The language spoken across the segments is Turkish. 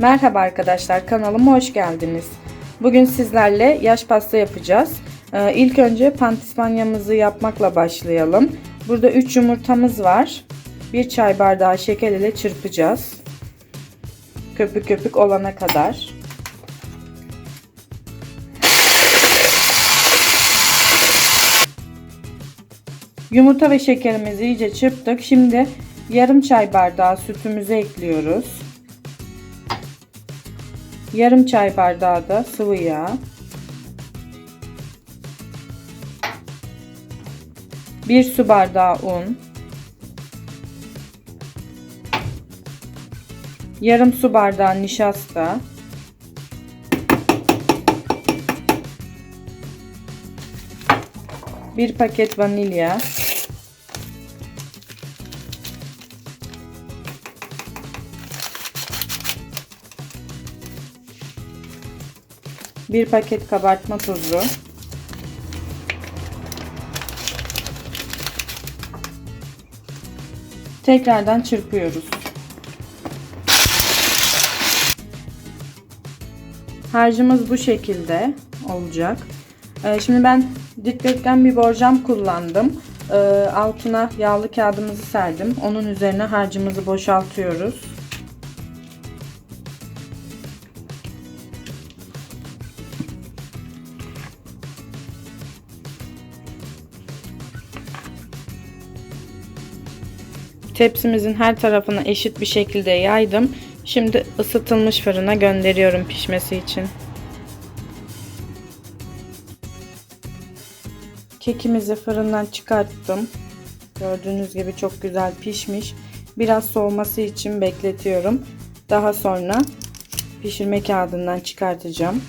Merhaba arkadaşlar kanalıma hoş geldiniz. Bugün sizlerle yaş pasta yapacağız. Ee, ilk önce pandispanyamızı yapmakla başlayalım. Burada 3 yumurtamız var. 1 çay bardağı şeker ile çırpacağız. Köpük köpük olana kadar. Yumurta ve şekerimizi iyice çırptık. Şimdi yarım çay bardağı sütümüzü ekliyoruz. Yarım çay bardağı da sıvı yağ. Bir su bardağı un. Yarım su bardağı nişasta. Bir paket vanilya. Bir paket kabartma tozu. Tekrardan çırpıyoruz. Harcımız bu şekilde olacak. Ee, şimdi ben dikdörtgen bir borcam kullandım. Ee, altına yağlı kağıdımızı serdim. Onun üzerine harcımızı boşaltıyoruz. Tepsimizin her tarafını eşit bir şekilde yaydım. Şimdi ısıtılmış fırına gönderiyorum pişmesi için. Kekimizi fırından çıkarttım. Gördüğünüz gibi çok güzel pişmiş. Biraz soğuması için bekletiyorum. Daha sonra pişirme kağıdından çıkartacağım.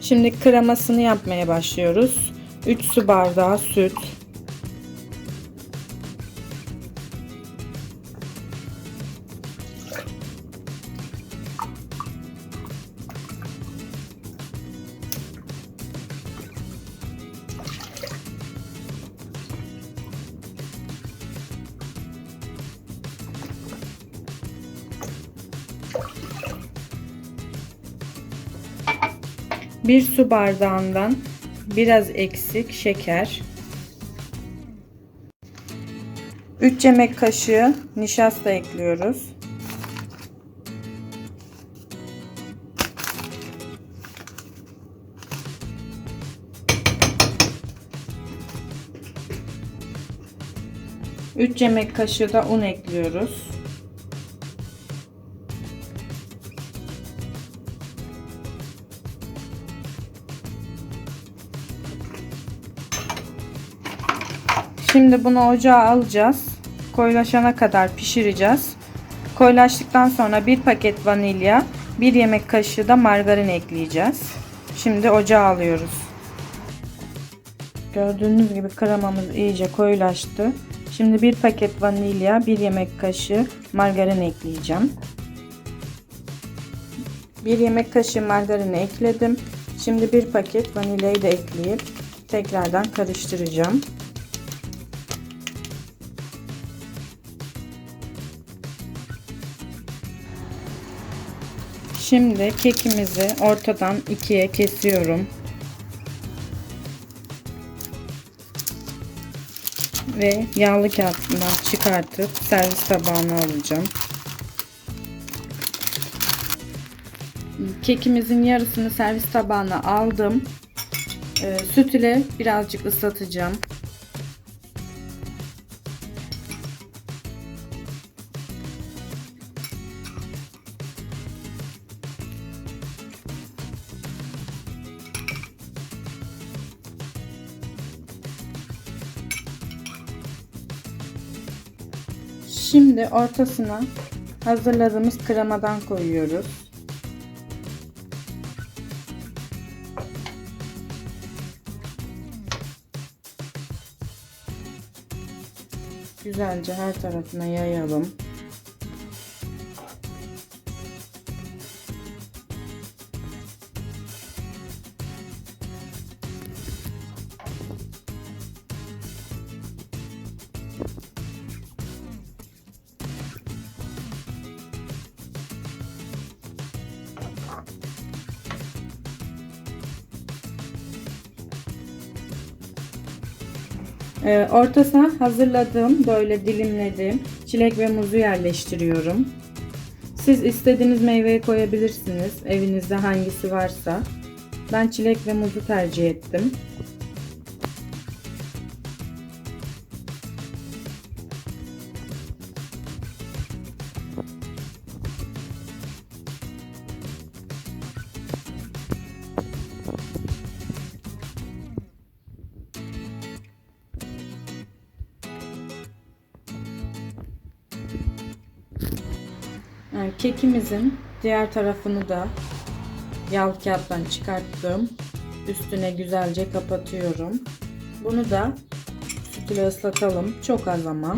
Şimdi kremasını yapmaya başlıyoruz. 3 su bardağı süt, bir su bardağından biraz eksik şeker 3 yemek kaşığı nişasta ekliyoruz. Üç yemek kaşığı da un ekliyoruz. Şimdi bunu ocağa alacağız. Koyulaşana kadar pişireceğiz. Koyulaştıktan sonra bir paket vanilya, bir yemek kaşığı da margarin ekleyeceğiz. Şimdi ocağa alıyoruz. Gördüğünüz gibi kremamız iyice koyulaştı. Şimdi bir paket vanilya, bir yemek kaşığı margarin ekleyeceğim. Bir yemek kaşığı margarini ekledim. Şimdi bir paket vanilyayı da ekleyip tekrardan karıştıracağım. Şimdi kekimizi ortadan ikiye kesiyorum. Ve yağlı kağıtından çıkartıp servis tabağına alacağım. Kekimizin yarısını servis tabağına aldım. Ee, süt ile birazcık ıslatacağım. Şimdi ortasına hazırladığımız kremadan koyuyoruz. Güzelce her tarafına yayalım. Ee, ortasına hazırladığım böyle dilimlediğim çilek ve muzu yerleştiriyorum. Siz istediğiniz meyveyi koyabilirsiniz. Evinizde hangisi varsa. Ben çilek ve muzu tercih ettim. Yani kekimizin diğer tarafını da yağlı kağıttan çıkarttım. Üstüne güzelce kapatıyorum. Bunu da süt ile ıslatalım. Çok az ama.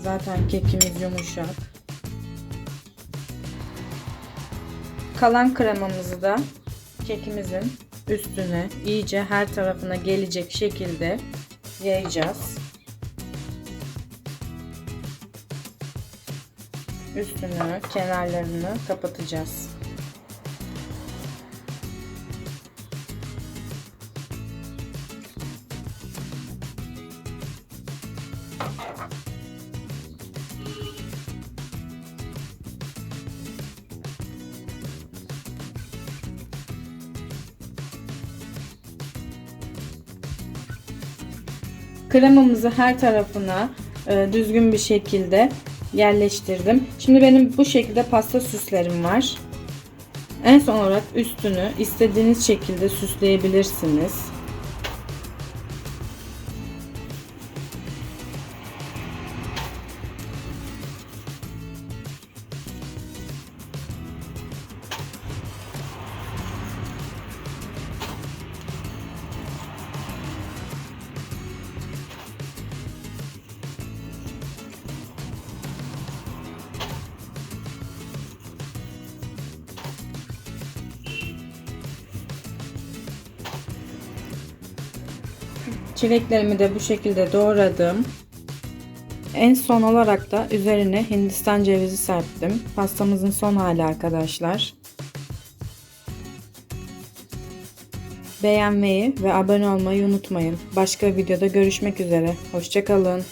Zaten kekimiz yumuşak. Kalan kremamızı da kekimizin üstüne iyice her tarafına gelecek şekilde yayacağız. Üstünü, kenarlarını kapatacağız. Kremamızı her tarafına e, düzgün bir şekilde yerleştirdim. Şimdi benim bu şekilde pasta süslerim var. En son olarak üstünü istediğiniz şekilde süsleyebilirsiniz. Çileklerimi de bu şekilde doğradım. En son olarak da üzerine hindistan cevizi serptim. Pastamızın son hali arkadaşlar. Beğenmeyi ve abone olmayı unutmayın. Başka videoda görüşmek üzere. Hoşçakalın.